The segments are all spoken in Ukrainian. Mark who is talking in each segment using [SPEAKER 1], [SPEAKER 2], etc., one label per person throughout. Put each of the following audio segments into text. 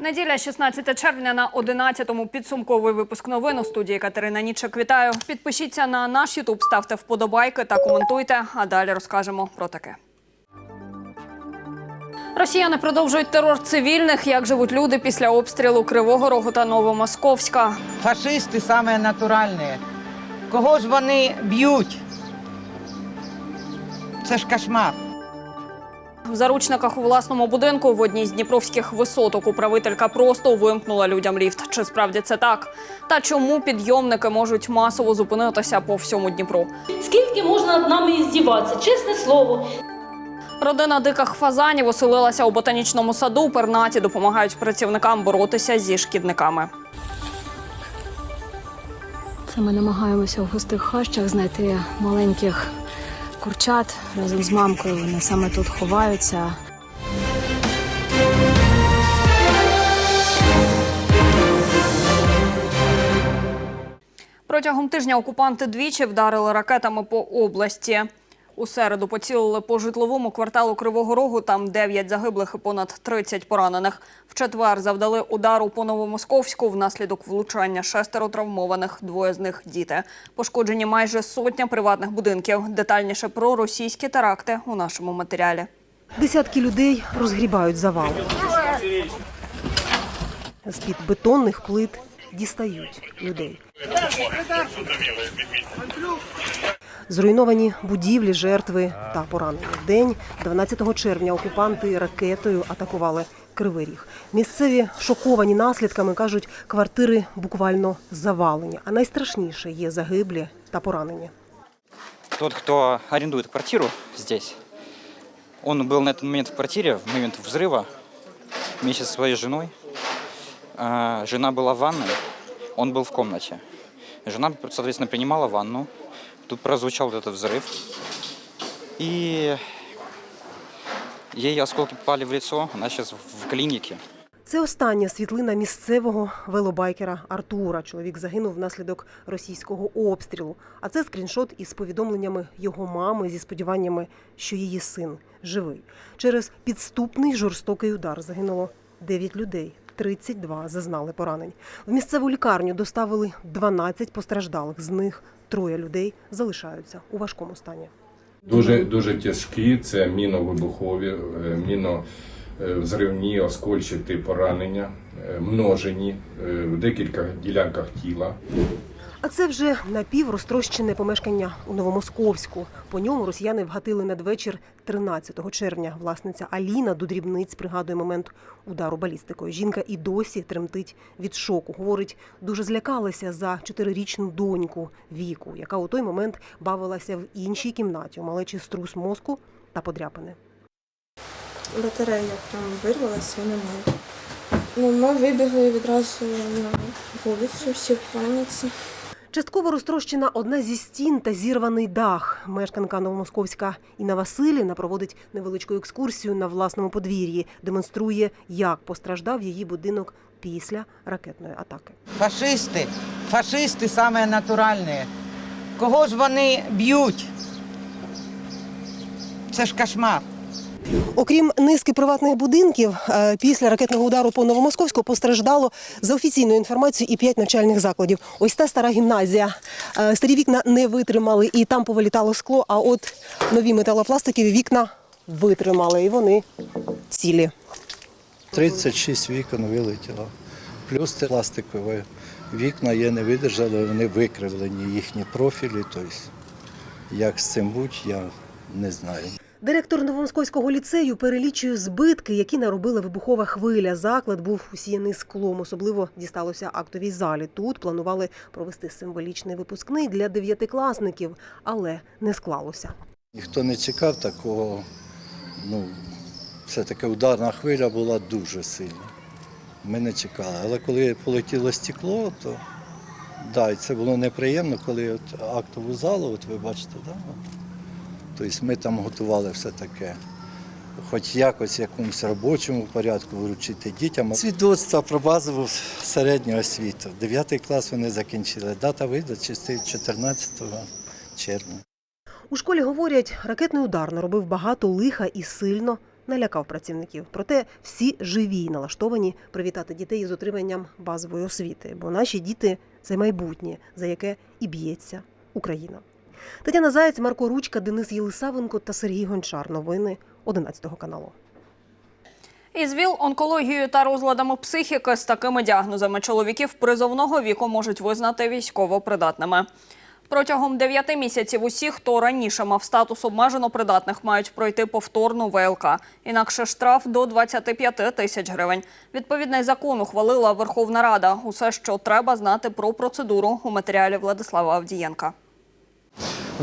[SPEAKER 1] Неділя, 16 червня на 11-му підсумковий випуск новин у студії Катерина Нічик. Вітаю. Підпишіться на наш Ютуб, ставте вподобайки та коментуйте. А далі розкажемо про таке. Росіяни продовжують терор цивільних. Як живуть люди після обстрілу Кривого Рогу та Новомосковська.
[SPEAKER 2] Фашисти саме натуральні. Кого ж вони б'ють? Це ж кошмар.
[SPEAKER 1] В заручниках у власному будинку в одній з дніпровських висоток управителька просто вимкнула людям ліфт. Чи справді це так? Та чому підйомники можуть масово зупинитися по всьому Дніпру?
[SPEAKER 3] Скільки можна над нами здіватися? Чесне слово.
[SPEAKER 1] Родина диких фазанів оселилася у ботанічному саду. Пернаті допомагають працівникам боротися зі шкідниками.
[SPEAKER 4] Це ми намагаємося в густих хащах знайти маленьких курчат разом з мамкою. Вони саме тут ховаються.
[SPEAKER 1] Протягом тижня окупанти двічі вдарили ракетами по області. У середу поцілили по житловому кварталу Кривого Рогу. Там 9 загиблих і понад 30 поранених. В четвер завдали удару по Новомосковську. Внаслідок влучання шестеро травмованих, двоє з них діти. Пошкоджені майже сотня приватних будинків. Детальніше про російські теракти у нашому матеріалі.
[SPEAKER 5] Десятки людей розгрібають завал. З-під бетонних плит дістають людей. Зруйновані будівлі, жертви та поранені. В День 12 червня окупанти ракетою атакували Кривий Ріг. Місцеві шоковані наслідками кажуть, квартири буквально завалені. А найстрашніше є загиблі та поранені.
[SPEAKER 6] Тот, кто арендует квартиру здесь, он был на этот момент в квартире, в момент взрыва, вместе со своей женой. А, Жена была в ванной, он был в комнате. Жена, соответственно, принимала ванну. Тут прозвучал вот этот взрыв. И ей осколки попали в лицо. Она сейчас в клинике.
[SPEAKER 5] Це остання світлина місцевого велобайкера Артура. Чоловік загинув внаслідок російського обстрілу. А це скріншот із повідомленнями його мами зі сподіваннями, що її син живий. Через підступний жорстокий удар загинуло 9 людей. 32 зазнали поранень. В місцеву лікарню доставили 12 постраждалих. З них троє людей залишаються у важкому стані.
[SPEAKER 7] Дуже дуже тяжкі. Це міновибухові, е, міновзривні, оскольчаті поранення, е, множені е, в декілька ділянках тіла.
[SPEAKER 5] А це вже напіврозтрощене помешкання у Новомосковську. По ньому росіяни вгатили надвечір 13 червня. Власниця Аліна до дрібниць пригадує момент удару балістикою. Жінка і досі тремтить від шоку. Говорить, дуже злякалася за чотирирічну доньку Віку, яка у той момент бавилася в іншій кімнаті у малечі струс мозку та подряпини.
[SPEAKER 8] батарея прям вирвалася і немає. Ну, ми вибігли відразу на вулицю, всі в паніці.
[SPEAKER 5] Частково розтрощена одна зі стін та зірваний дах. Мешканка Новомосковська Інна Василівна проводить невеличку екскурсію на власному подвір'ї, демонструє, як постраждав її будинок після ракетної атаки.
[SPEAKER 2] Фашисти, фашисти саме натуральні. Кого ж вони б'ють? Це ж кошмар.
[SPEAKER 5] Окрім низки приватних будинків, е, після ракетного удару по Новомосковську постраждало за офіційною інформацією і п'ять навчальних закладів. Ось та стара гімназія. Е, Старі вікна не витримали, і там повилітало скло. А от нові металопластикові вікна витримали, і вони цілі.
[SPEAKER 9] 36 вікон вилетіло. Плюс це пластикові вікна є не видержали, вони викривлені, їхні профілі. Тобто, як з цим бути, я не знаю.
[SPEAKER 5] Директор Новомосковського ліцею перелічує збитки, які наробила вибухова хвиля. Заклад був усіяний склом. Особливо дісталося актовій залі. Тут планували провести символічний випускний для дев'ятикласників, але не склалося.
[SPEAKER 9] Ніхто не чекав такого. Ну, все-таки ударна хвиля була дуже сильна. Ми не чекали. Але коли полетіло стекло, то да, це було неприємно, коли от актову залу, от ви бачите, да? Тобто ми там готували все таке. Хоч якось в якомусь робочому порядку вручити дітям. Свідоцтво про базову середню освіту. Дев'ятий клас вони закінчили. Дата видачі стоїть 14 червня.
[SPEAKER 5] У школі говорять, ракетний удар наробив багато лиха і сильно налякав працівників. Проте всі живі й налаштовані привітати дітей із отриманням базової освіти, бо наші діти це майбутнє, за яке і б'ється Україна. Тетяна Заєць, Марко Ручка, Денис Єлисавенко та Сергій Гончар. Новини 11 каналу.
[SPEAKER 1] Із ВІЛ, онкологією та розладами психіки з такими діагнозами чоловіків призовного віку можуть визнати військово придатними. Протягом 9 місяців усі, хто раніше мав статус обмежено придатних, мають пройти повторну ВЛК. Інакше штраф до 25 тисяч гривень. Відповідний закон ухвалила Верховна Рада. Усе, що треба знати про процедуру у матеріалі Владислава Авдієнка.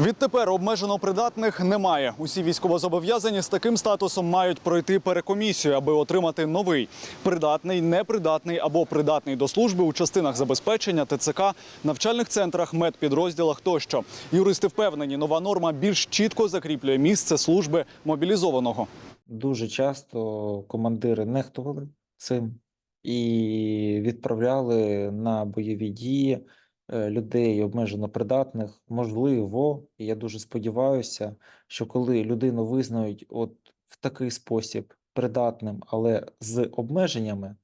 [SPEAKER 10] Відтепер обмежено придатних немає. Усі військовозобов'язані з таким статусом мають пройти перекомісію, аби отримати новий придатний, непридатний або придатний до служби у частинах забезпечення ТЦК, навчальних центрах, медпідрозділах тощо. Юристи впевнені, нова норма більш чітко закріплює місце служби мобілізованого.
[SPEAKER 11] Дуже часто командири нехтували цим і відправляли на бойові дії людей обмежено придатних. Можливо, і я дуже сподіваюся, що коли людину визнають от в такий спосіб придатним, але з обмеженнями,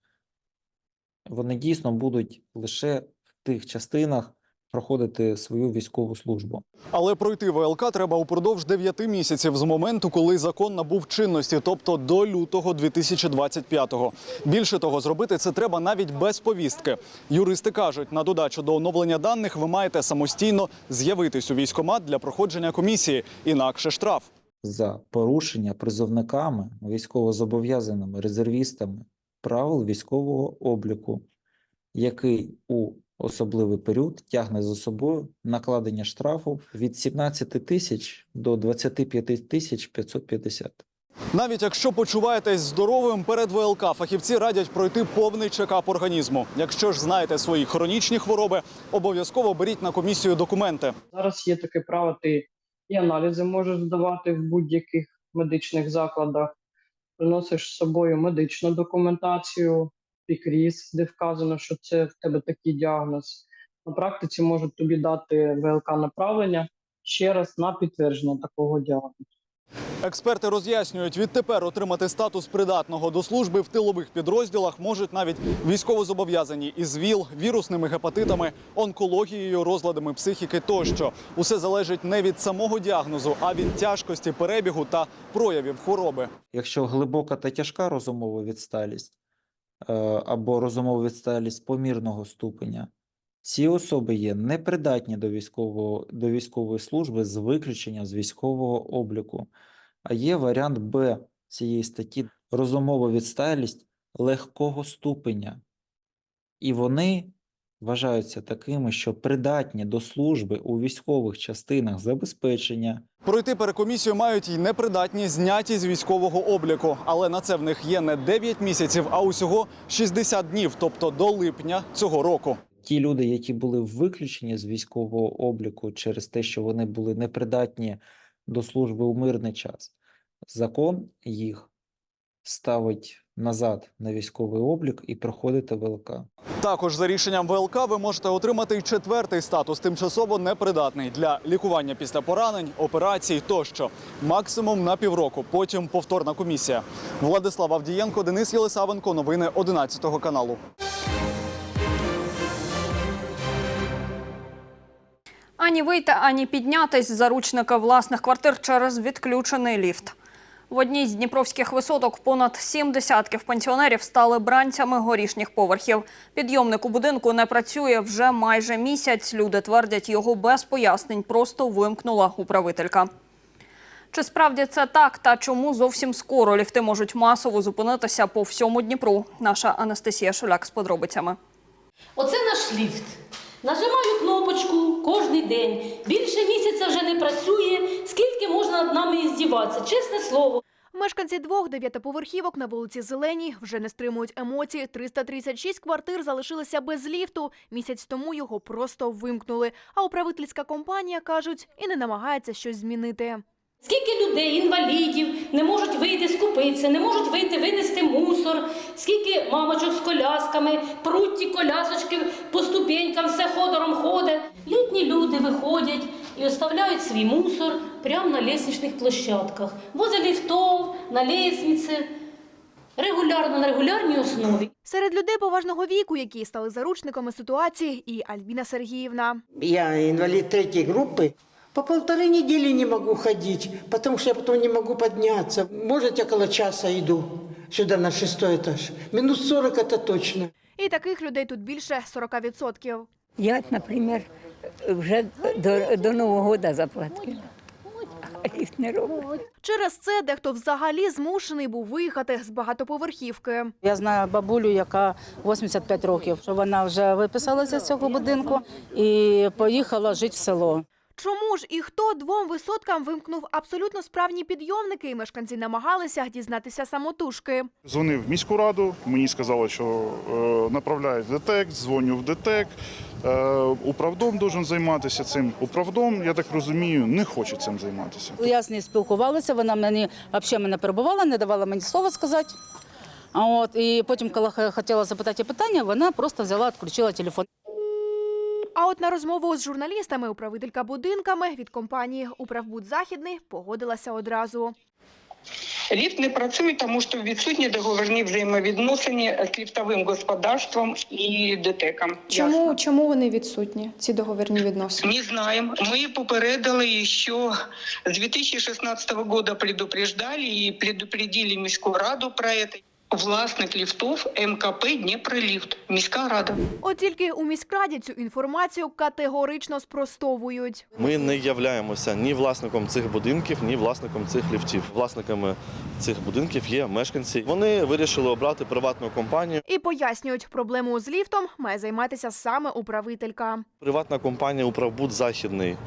[SPEAKER 11] вони дійсно будуть лише в тих частинах проходити свою військову службу.
[SPEAKER 10] Але пройти ВЛК треба упродовж 9 місяців з моменту, коли закон набув чинності, тобто до лютого 2025-го. Більше того, зробити це треба навіть без повістки. Юристи кажуть, на додачу до оновлення даних ви маєте самостійно з'явитись у військкомат для проходження комісії, інакше штраф.
[SPEAKER 11] за порушення призовниками, військовозобов'язаними резервістами правил військового обліку, який у особливий період тягне за собою накладення штрафу від 17 тисяч до 25 тисяч 550.
[SPEAKER 10] Навіть якщо почуваєтесь здоровим перед ВЛК, фахівці радять пройти повний чекап організму. Якщо ж знаєте свої хронічні хвороби, обов'язково беріть на комісію документи.
[SPEAKER 12] Зараз є таке право, ти і аналізи можеш здавати в будь-яких медичних закладах, приносиш з собою медичну документацію, пікріз, де вказано, що це в тебе такий діагноз. На практиці можуть тобі дати ВЛК направлення ще раз на підтвердження такого діагнозу.
[SPEAKER 10] Експерти роз'яснюють, відтепер отримати статус придатного до служби в тилових підрозділах можуть навіть військовозобов'язані із ВІЛ, вірусними гепатитами, онкологією, розладами психіки тощо. Усе залежить не від самого діагнозу, а від тяжкості перебігу та проявів хвороби.
[SPEAKER 11] Якщо глибока та тяжка розумова відсталість або розумову відсталість помірного ступеня, ці особи є непридатні до військового до військової служби з виключенням з військового обліку. А є варіант Б цієї статті розумова відсталість легкого ступеня. І вони вважаються такими, що придатні до служби у військових частинах забезпечення,
[SPEAKER 10] Пройти перекомісію мають й непридатні зняті з військового обліку, але на це в них є не 9 місяців, а усього 60 днів, тобто до липня цього року.
[SPEAKER 11] ті люди, які були виключені з військового обліку через те, що вони були непридатні до служби у мирний час, закон їх ставить назад на військовий облік і проходити ВЛК.
[SPEAKER 10] Також за рішенням ВЛК ви можете отримати й четвертий статус тимчасово непридатний для лікування після поранень, операцій тощо. Максимум на півроку. Потім повторна комісія. Владислав Авдієнко, Денис Єлисавенко. Новини 11 каналу.
[SPEAKER 1] Ані вийти, ані піднятись з заручника власних квартир через відключений ліфт. В одній з дніпровських висоток понад сім десятків пенсіонерів стали бранцями горішніх поверхів. Підйомник у будинку не працює вже майже місяць. Люди твердять, його без пояснень просто вимкнула управителька. Чи справді це так та чому зовсім скоро ліфти можуть масово зупинитися по всьому Дніпру? Наша Анастасія Шуляк з подробицями.
[SPEAKER 3] Оце наш ліфт. Нажимаю кнопочку кожен день. Більше місяця вже не працює. Скільки можна над нами іздіватися? Чесне слово.
[SPEAKER 13] Мешканці двох дев'ятиповерхівок на вулиці Зеленій вже не стримують емоцій. 336 квартир залишилися без ліфту. Місяць тому його просто вимкнули. А управительська компанія, кажуть, і не намагається щось змінити.
[SPEAKER 3] Скільки людей, інвалідів, не можуть вийти скупитися, не можуть вийти винести мусор, скільки мамочок з колясками, пруть ті колясочки по ступенькам, все ходором ходить. Літні люди виходять і оставляють свій мусор прямо на лестничных площадках, возле лифтов, на лестнице, регулярно, на регулярній основі.
[SPEAKER 13] Серед людей поважного віку, які стали заручниками ситуації, і Альбіна Сергіївна.
[SPEAKER 14] Я инвалид третьей группы. По полторы недели не могу ходить, потому что я потом не могу подняться. Может, я около часа иду сюда на шестой этаж. Минут 40 это точно.
[SPEAKER 13] І таких людей тут більше 40%.
[SPEAKER 15] Я, наприклад, вже до, до Нового року заплатила. Ліфт не роблять.
[SPEAKER 13] Через це дехто взагалі змушений був виїхати з багатоповерхівки.
[SPEAKER 16] Я знаю бабулю, яка 85 років, що вона вже виписалася з цього будинку і поїхала жити в село.
[SPEAKER 13] Чому ж і хто двом висоткам вимкнув абсолютно справні підйомники? Мешканці намагалися дізнатися самотужки.
[SPEAKER 17] Дзвонив в міську раду, мені сказали, що е, направляють в ДТЕК, дзвоню в ДТЕК. Е, управдом должен займатися цим. Управдом, я так розумію, не хоче цим займатися.
[SPEAKER 16] Я з нею спілкувалася, вона мені взагалі мене перебувала, не давала мені слова сказати. А от і потім, коли х- хотіла запитати питання, вона просто взяла, відключила телефон.
[SPEAKER 13] А от на розмову з журналістами управителька будинками від компанії Управбуд Західний погодилася одразу.
[SPEAKER 18] Ліфт не працює, тому що відсутні договірні взаємовідносини з ліфтовим господарством і ДТЕКом.
[SPEAKER 8] Чому, чому вони відсутні, ці договірні відносини?
[SPEAKER 18] Не знаем. Мы попередили еще с 2016 года предупреждали и предупредили Міську раду про это. Власник ліфтов МКП Дніпроліфт. Міська рада.
[SPEAKER 13] От тільки у міськраді цю інформацію категорично спростовують.
[SPEAKER 19] Ми не являємося ні власником цих будинків, ні власником цих ліфтів. Власниками цих будинків є мешканці. Вони вирішили обрати приватну компанію.
[SPEAKER 13] І пояснюють, проблему з ліфтом має займатися саме управителька.
[SPEAKER 19] Приватна компанія Управбуд Західний,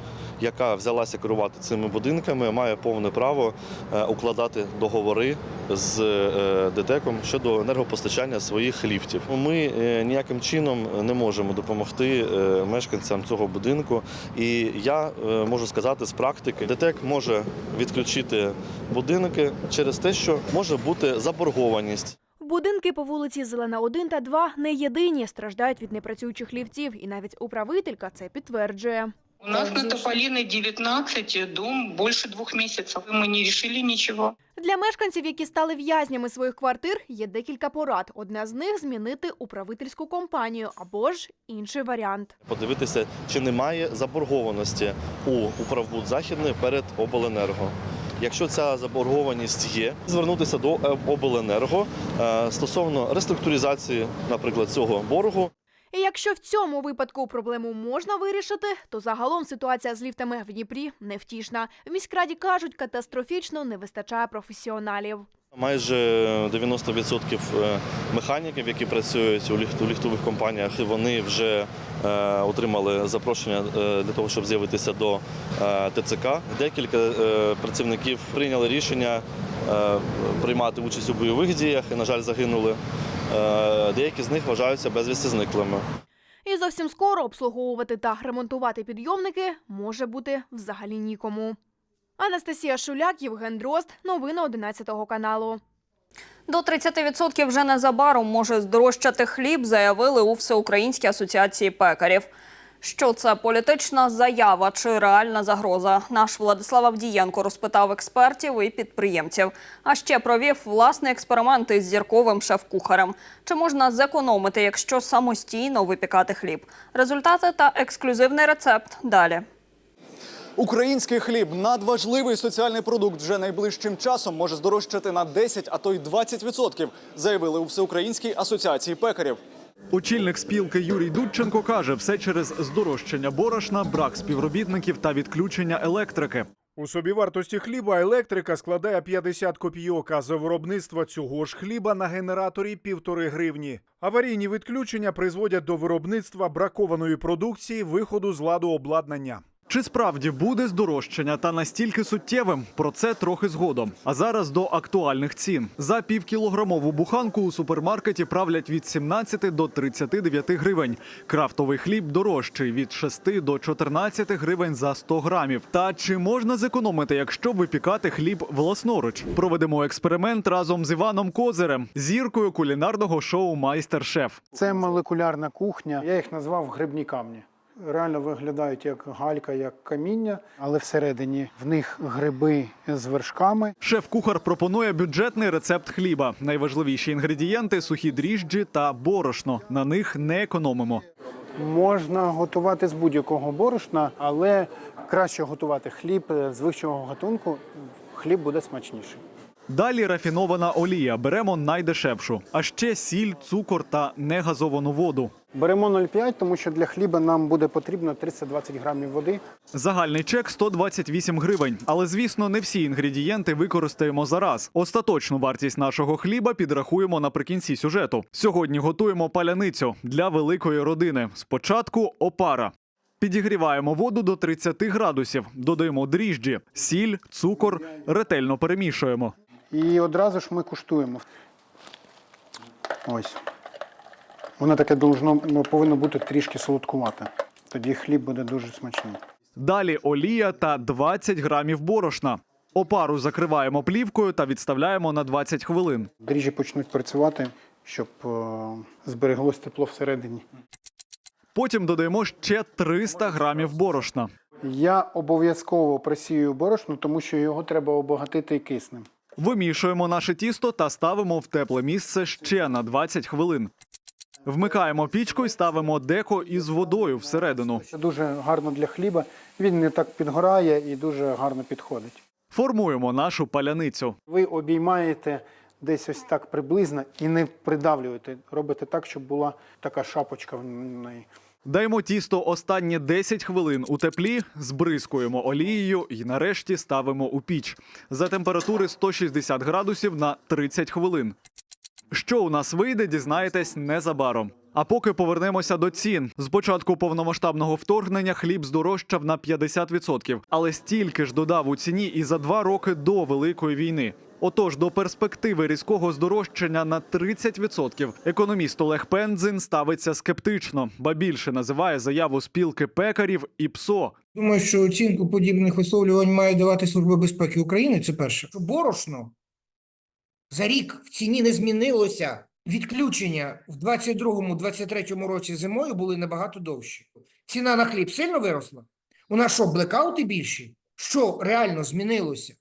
[SPEAKER 19] яка взялася керувати цими будинками, має повне право е, укладати договори з е, ДТЕКом щодо енергопостачання своїх ліфтів. Ми е, ніяким чином не можемо допомогти мешканцям цього будинку. І я можу сказати з практики, ДТЕК може відключити будинки через те, що може бути заборгованість.
[SPEAKER 13] Будинки по вулиці Зелена 1 та 2 не єдині, страждають від непрацюючих ліфтів, і навіть управителька це підтверджує.
[SPEAKER 18] У нас на Тополиной 19, дом больше двух месяцев. Мы не решили ничего.
[SPEAKER 13] Для мешканців, які стали в'язнями своїх квартир, є декілька порад. Одна з них змінити управительську компанію або ж інший варіант.
[SPEAKER 19] подивитися, чи немає заборгованості у управбуд Західної перед обленерго. Якщо ця заборгованість є, звернутися до обленерго е, стосовно реструктуризації, наприклад, цього боргу.
[SPEAKER 13] І якщо в цьому випадку проблему можна вирішити, то загалом ситуація з ліфтами в Дніпрі невтішна. В міськраді кажуть, катастрофічно не вистачає професіоналів.
[SPEAKER 19] Майже 90% е, механіків, які працюють у ліфт- у ліфтових компаніях, вони вже отримали запрошення е, для того, щоб з'явитися до е, ТЦК. Декілька е, працівників прийняли рішення е, приймати участь у бойових діях і, на жаль, загинули. Е, Деякі з них вважаються безвісти зниклими.
[SPEAKER 13] І зовсім скоро обслуговувати та ремонтувати підйомники може бути взагалі нікому. Анастасія Шуляк, Євген Дрозд. Новини 11 каналу.
[SPEAKER 1] До 30% вже незабаром може здорожчати хліб, заявили у Всеукраїнській асоціації пекарів. Що це політична заява чи реальна загроза? Наш Владислав Авдієнко розпитав експертів і підприємців. А ще провів власний експеримент із зірковим шеф-кухарем. Чи можна зекономити, якщо самостійно випікати хліб? Результати та ексклюзивний рецепт далі.
[SPEAKER 10] Український хліб надважливий соціальний продукт вже найближчим часом може здорожчати на 10, а то й 20%, заявили у Всеукраїнській асоціації пекарів. Очільник спілки Юрій Дудченко каже, все через здорожчання борошна, брак співробітників та відключення електрики.
[SPEAKER 20] У собівартості хліба електрика складає 50 копійок, а за виробництво цього ж хліба на генераторі півтори гривні. Аварійні відключення призводять до виробництва бракованої продукції, виходу з ладу обладнання.
[SPEAKER 10] Чи справді буде здорожчання та настільки суттєвим? Про це трохи згодом. А зараз до актуальних цін. За півкілограмову буханку у супермаркеті правлять від 17 до 39 гривень. Крафтовий хліб дорожчий від 6 до 14 гривень за 100 грамів. Та чи можна зекономити, якщо випікати хліб власноруч? Проведемо експеримент разом з Іваном Козирем, зіркою кулінарного шоу Майстер-шеф.
[SPEAKER 21] Це молекулярна кухня. Я їх назвав грибні камні. Реально виглядають як галька, як каміння, але всередині в них гриби з вершками.
[SPEAKER 10] Шеф-кухар пропонує бюджетний рецепт хліба. Найважливіші інгредієнти сухі дріжджі та борошно. На них не економимо.
[SPEAKER 21] Можна готувати з будь-якого борошна, але краще готувати хліб з вищого гатунку. Хліб буде смачніший.
[SPEAKER 10] Далі рафінована олія. Беремо найдешевшу, а ще сіль, цукор та негазовану воду.
[SPEAKER 21] Беремо 0,5, тому що для хліба нам буде потрібно 320 грамів води.
[SPEAKER 10] Загальний чек 128 гривень. Але звісно, не всі інгредієнти використаємо зараз. Остаточну вартість нашого хліба підрахуємо наприкінці сюжету. Сьогодні готуємо паляницю для великої родини. Спочатку опара. Підігріваємо воду до 30 градусів, додаємо дріжджі, сіль, цукор, ретельно перемішуємо.
[SPEAKER 21] І одразу ж ми куштуємо. Ось. Воно таке должно, ну, повинно бути трішки солодкувате. Тоді хліб буде дуже смачний.
[SPEAKER 10] Далі олія та 20 грамів борошна. Опару закриваємо плівкою та відставляємо на 20 хвилин.
[SPEAKER 21] Дріжджі почнуть працювати, щоб е, збереглось тепло всередині.
[SPEAKER 10] Потім додаємо ще 300 грамів борошна.
[SPEAKER 21] Я обов'язково просію борошно, тому що його треба обогатити киснем.
[SPEAKER 10] Вимішуємо наше тісто та ставимо в тепле місце ще на 20 хвилин. Вмикаємо пічку і ставимо деко із водою всередину.
[SPEAKER 21] Дуже гарно для хліба. Він не так підгорає і дуже гарно підходить.
[SPEAKER 10] Формуємо нашу паляницю.
[SPEAKER 21] Ви обіймаєте десь ось так приблизно і не придавлюєте. Робите так, щоб була така шапочка в неї.
[SPEAKER 10] Даємо тісто останні 10 хвилин у теплі, збризкуємо олією і нарешті ставимо у піч за температури 160 градусів на 30 хвилин. Що у нас вийде, дізнаєтесь незабаром. А поки повернемося до цін. З початку повномасштабного вторгнення хліб здорожчав на 50%, але стільки ж додав у ціні і за два роки до великої війни. Отож, до перспективи різкого здорожчання на 30% економіст Олег Пензин ставиться скептично, ба більше називає заяву спілки пекарів і ПСО.
[SPEAKER 22] Думаю, що оцінку подібних висловлювань має давати Служба безпеки України. Це перше. Борошно за рік в ціні не змінилося. Відключення в 22-23 році зимою були набагато довші. Ціна на хліб сильно виросла. У нас що, блекаути більші? Що реально змінилося?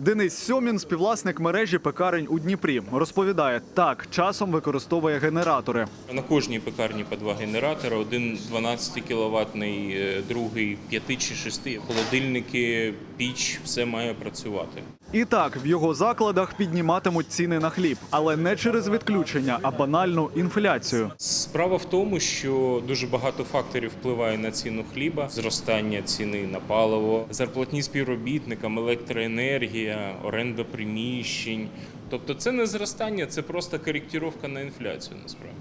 [SPEAKER 10] Денис Сьомін, співвласник мережі пекарень у Дніпрі, розповідає, так часом використовує генератори.
[SPEAKER 23] На кожній пекарні по два генератори, один 12 кіловатний, е, другий 5 чи 6. Холодильники, піч, все має працювати.
[SPEAKER 10] І так, в його закладах підніматимуть ціни на хліб, але не через відключення, а банальну інфляцію.
[SPEAKER 23] Справа в тому, що дуже багато факторів впливає на ціну хліба: зростання ціни на паливо, зарплатні співробітникам, електроенергія, оренда приміщень. Тобто, це не зростання, це просто коректировка на інфляцію. Насправді.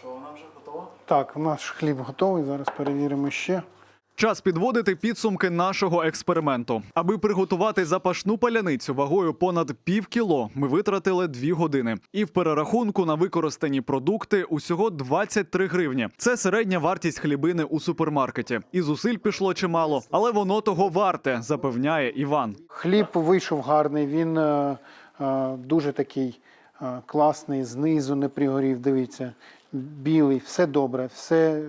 [SPEAKER 23] Що, вона вже готова?
[SPEAKER 21] Так, наш хліб готовий. Зараз перевіримо ще.
[SPEAKER 10] Час підводити підсумки нашого експерименту. Аби приготувати запашну паляницю вагою понад пів кіло, ми витратили дві години. І в перерахунку на використані продукти усього 23 гривні. Це середня вартість хлібини у супермаркеті. І зусиль пішло чимало, але воно того варте, запевняє Іван.
[SPEAKER 21] Хліб вийшов гарний, він е, е, дуже такий е, класний, знизу не пригорів. Дивіться, білий, все добре, все.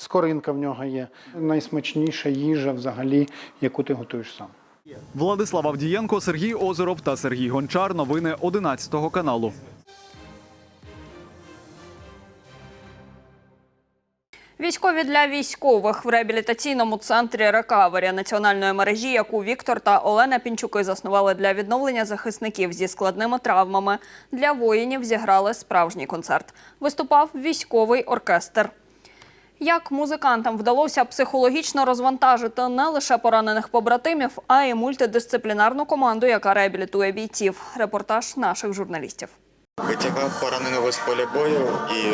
[SPEAKER 21] Скоринка в нього є. Найсмачніша їжа взагалі, яку ти готуєш сам.
[SPEAKER 10] Владислав Авдієнко, Сергій Озеров та Сергій Гончар. Новини 11 каналу.
[SPEAKER 1] Військові для військових в реабілітаційному центрі рекавері національної мережі, яку Віктор та Олена Пінчуки заснували для відновлення захисників зі складними травмами. Для воїнів зіграли справжній концерт. Виступав військовий оркестр. Як музикантам вдалося психологічно розвантажити не лише поранених побратимів, а й мультидисциплінарну команду, яка реабілітує бійців. Репортаж наших журналістів.
[SPEAKER 24] Витягав пораненого з поля бою, і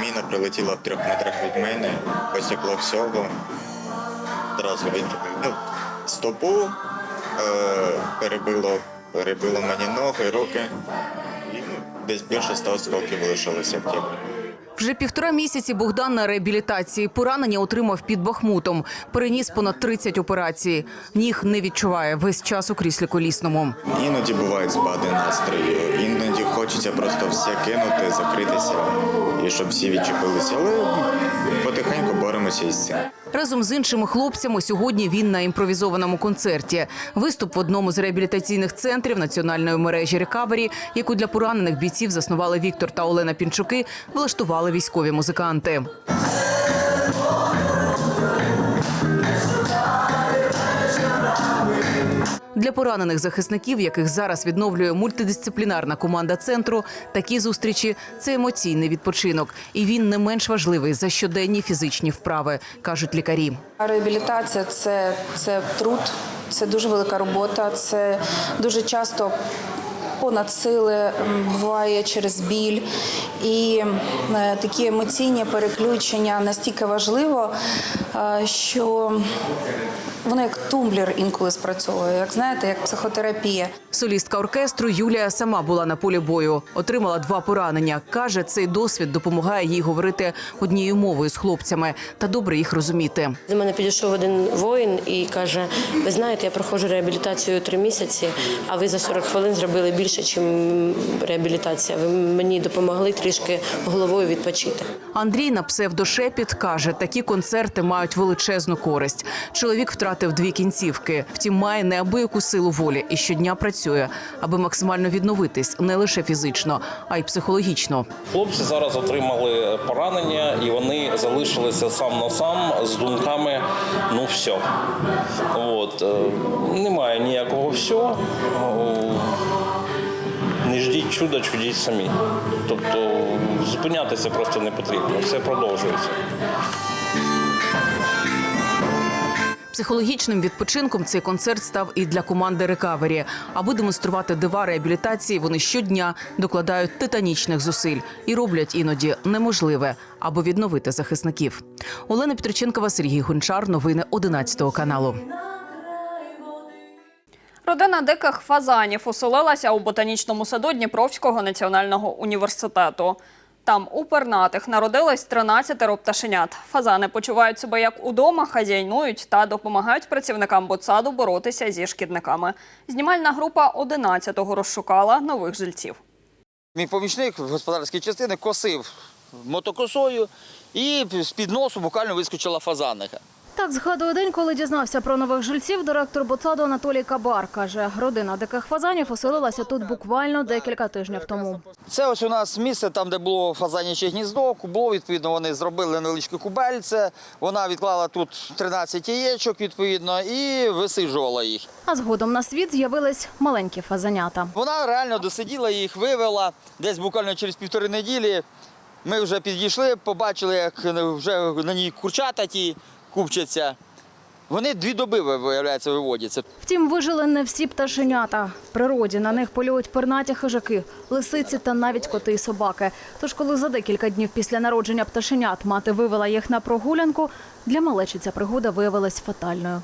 [SPEAKER 24] міна прилетіла в трьох метрах від мене, посікло всього. Одразу від ну, стопу е, перебило, перебило мені ноги, руки, і десь більше ста осколків лишилося в тілі.
[SPEAKER 25] Вже півтора місяці Богдан на реабілітації. Поранення отримав під Бахмутом. Переніс понад 30 операцій. Ніг не відчуває весь час у кріслі колісному.
[SPEAKER 24] Іноді бувають спади настрою, іноді хочеться просто все кинути, закритися і щоб всі відчепилися. Але потихеньку боремося із цим.
[SPEAKER 25] Разом з іншими хлопцями сьогодні він на імпровізованому концерті. Виступ в одному з реабілітаційних центрів національної мережі Рекавері, яку для поранених бійців заснували Віктор та Олена Пінчуки, влаштували військові музиканти. Для поранених захисників, яких зараз відновлює мультидисциплінарна команда центру, такі зустрічі це емоційний відпочинок, і він не менш важливий за щоденні фізичні вправи, кажуть лікарі.
[SPEAKER 26] Реабілітація це, це труд, це дуже велика робота, це дуже часто понад сили буває через біль. І е, такі емоційні переключення настільки важливо, е, що воно як тумблер інколи спрацьовує, як знаєте, як психотерапія.
[SPEAKER 25] Солістка оркестру Юлія сама була на полі бою, отримала два поранення. каже, цей досвід допомагає їй говорити однією мовою з хлопцями та добре їх розуміти.
[SPEAKER 27] До мене підійшов один воїн і каже: Ви знаєте, я проходжу реабілітацію три місяці, а ви за 40 хвилин зробили більше, ніж реабілітація. Ви мені допомогли трішки головою відпочити.
[SPEAKER 25] Андрій на псевдошепіт каже, такі концерти мають величезну користь. Чоловік втратив дві кінцівки, втім має неабияку силу волі і щодня працює, аби максимально відновитись не лише фізично, а й психологічно.
[SPEAKER 28] Хлопці зараз отримали поранення і вони залишилися сам на сам з думками ну все. От. е, Немає ніякого все. Не ждіть чуда, чудіть самі. Тобто зупинятися просто не потрібно. Все продовжується.
[SPEAKER 25] Психологічним відпочинком цей концерт став і для команди Рекавері. Аби демонструвати дива реабілітації, вони щодня докладають титанічних зусиль і роблять іноді неможливе, аби відновити захисників. Олена Петриченкова, Сергій Гончар. Новини 11 каналу.
[SPEAKER 1] Родина диких фазанів оселилася у ботанічному саду Дніпровського національного університету. Там у пернатих народилось 13 пташенят. Фазани почувають себе як удома, хазяйнують та допомагають працівникам ботсаду боротися зі шкідниками. Знімальна група 11-го розшукала нових жильців.
[SPEAKER 29] Мій помічник в господарській частині косив мотокосою і з-під носу буквально вискочила фазаника.
[SPEAKER 13] Так згадує день, коли дізнався про нових жильців. Директор ботсаду Анатолій Кабар каже, родина диких фазанів оселилася тут буквально декілька тижнів тому.
[SPEAKER 29] Це ось у нас місце, там, де було фазаняче гніздо, кубло, відповідно, вони зробили невеличке кубельце. Вона відклала тут 13 яєчок, відповідно, і висиджувала їх.
[SPEAKER 13] А згодом на світ з'явились маленькі фазанята.
[SPEAKER 29] Вона реально досиділа їх, вивела десь буквально через півтори неділі. Ми вже підійшли, побачили, як вже на ній курчата ті купчаться. Вони дві доби, виявляється, виводяться.
[SPEAKER 13] Втім, вижили не всі пташенята. В природі на них полюють пернаті хижаки, лисиці та навіть коти і собаки. Тож, коли за декілька днів після народження пташенят мати вивела їх на прогулянку, для малечі ця пригода виявилась фатальною.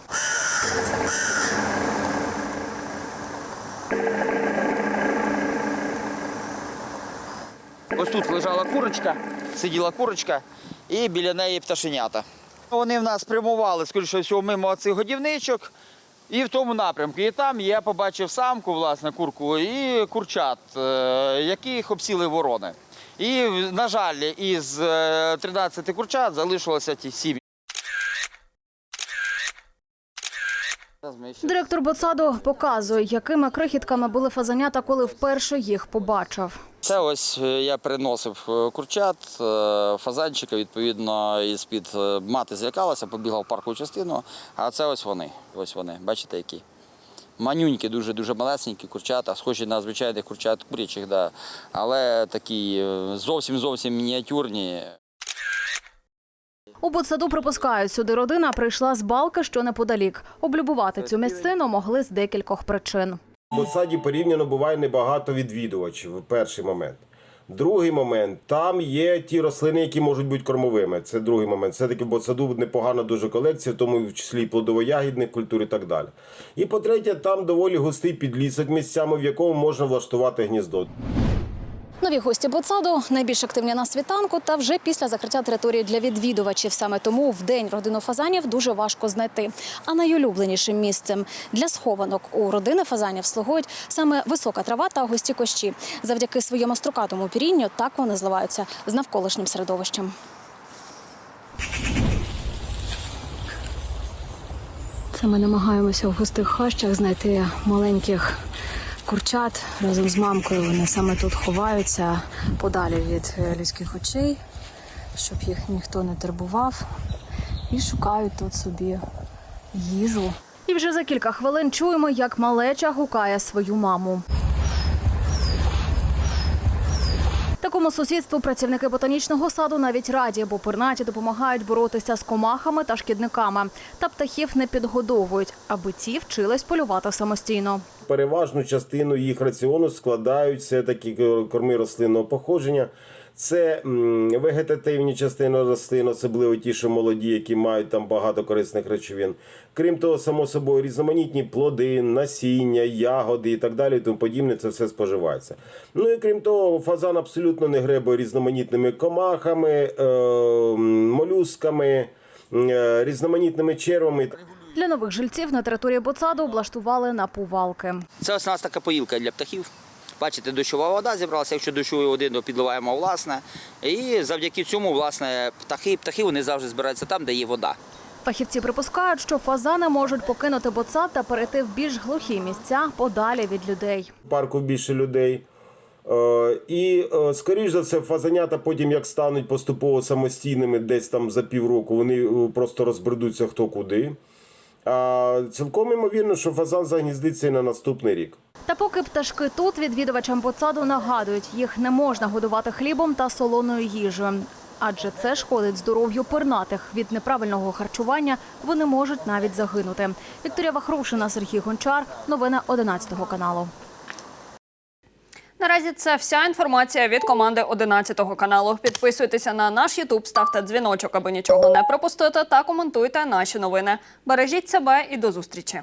[SPEAKER 29] Ось тут лежала курочка, сиділа курочка, і біля неї пташенята. Вони в нас прямували, скоріше всього, мимо цих годівничок і в тому напрямку. І там я побачив самку, власне, курку і курчат, е, яких обсіли ворони. І, на жаль, із е, 13 курчат залишилося ті сім.
[SPEAKER 13] Директор ботсаду показує, якими крихітками були фазанята, коли вперше їх побачив.
[SPEAKER 29] Це ось е, я приносив е, курчат, е, фазанчика, відповідно, із під мати злякалася, побігла в паркову частину. А це ось вони. Ось вони, бачите, які. Манюнькі, дуже дуже малесенькі курчата, схожі на звичайних курчат курячих, да. але такі зовсім зовсім мініатюрні.
[SPEAKER 13] У ботсаду припускають, сюди родина прийшла з балки, що неподалік. Облюбувати цю місцину могли з декількох причин.
[SPEAKER 30] В Ботсаді порівняно буває небагато відвідувачів. Перший момент. Другий момент там є ті рослини, які можуть бути кормовими. Це другий момент. Все таки в Ботсаду непогана дуже колекція, в тому в числі і плодово-ягідних культур і так далі. І по-третє, там доволі густий підлісок місцями, в якому можна влаштувати гніздо.
[SPEAKER 31] Нові гості Боцаду найбільш активні на світанку та вже після закриття території для відвідувачів. Саме тому в день родину фазанів дуже важко знайти. А найулюбленішим місцем для схованок у родини фазанів слугують саме висока трава та густі кощі. Завдяки своєму строкатому пірінню так вони зливаються з навколишнім середовищем. Це ми намагаємося в густих хащах знайти маленьких курчат разом з мамкою. Вони саме тут ховаються подалі від е, людських очей, щоб їх ніхто не турбував. І шукають тут собі їжу. І вже за кілька хвилин чуємо, як малеча гукає свою маму. Такому сусідству працівники ботанічного саду навіть раді, бо пернаті допомагають боротися з комахами та шкідниками. Та птахів не підгодовують, аби ті вчились полювати самостійно.
[SPEAKER 30] Переважну частину їх раціону складають все-таки корми рослинного походження. Це вегетативні частини рослин, особливо ті, що молоді, які мають там багато корисних речовин. Крім того, само собою, різноманітні плоди, насіння, ягоди і так далі, і тому подібне, це все споживається. Ну і крім того, фазан абсолютно не гребує різноманітними комахами, е, молюсками, е, різноманітними червами.
[SPEAKER 31] Для нових жильців на території Боцаду облаштували напувалки.
[SPEAKER 29] Це ось у нас така поїлка для птахів. Бачите, дощова вода зібралася. Якщо дощової води, то підливаємо власне. І завдяки цьому, власне, птахи, птахи вони завжди збираються там, де є вода.
[SPEAKER 31] Фахівці припускають, що фазани можуть покинути Боцад та перейти в більш глухі місця подалі від людей.
[SPEAKER 30] В парку більше людей. Е, І, е, скоріш за все, фазанята потім, як стануть поступово самостійними десь там за півроку, вони е, просто розбредуться хто куди. А цілком імовірно, що фазан загніздиться і на наступний рік.
[SPEAKER 31] Та поки пташки тут відвідувачам посаду нагадують, їх не можна годувати хлібом та солоною їжею. Адже це шкодить здоров'ю пернатих. Від неправильного харчування вони можуть навіть загинути. Вікторія Вахрушина, Сергій Гончар. Новини 11 каналу.
[SPEAKER 1] Наразі це вся інформація від команди 11 каналу. Підписуйтеся на наш Ютуб, ставте дзвіночок, аби нічого не пропустити, та коментуйте наші новини. Бережіть себе і до зустрічі.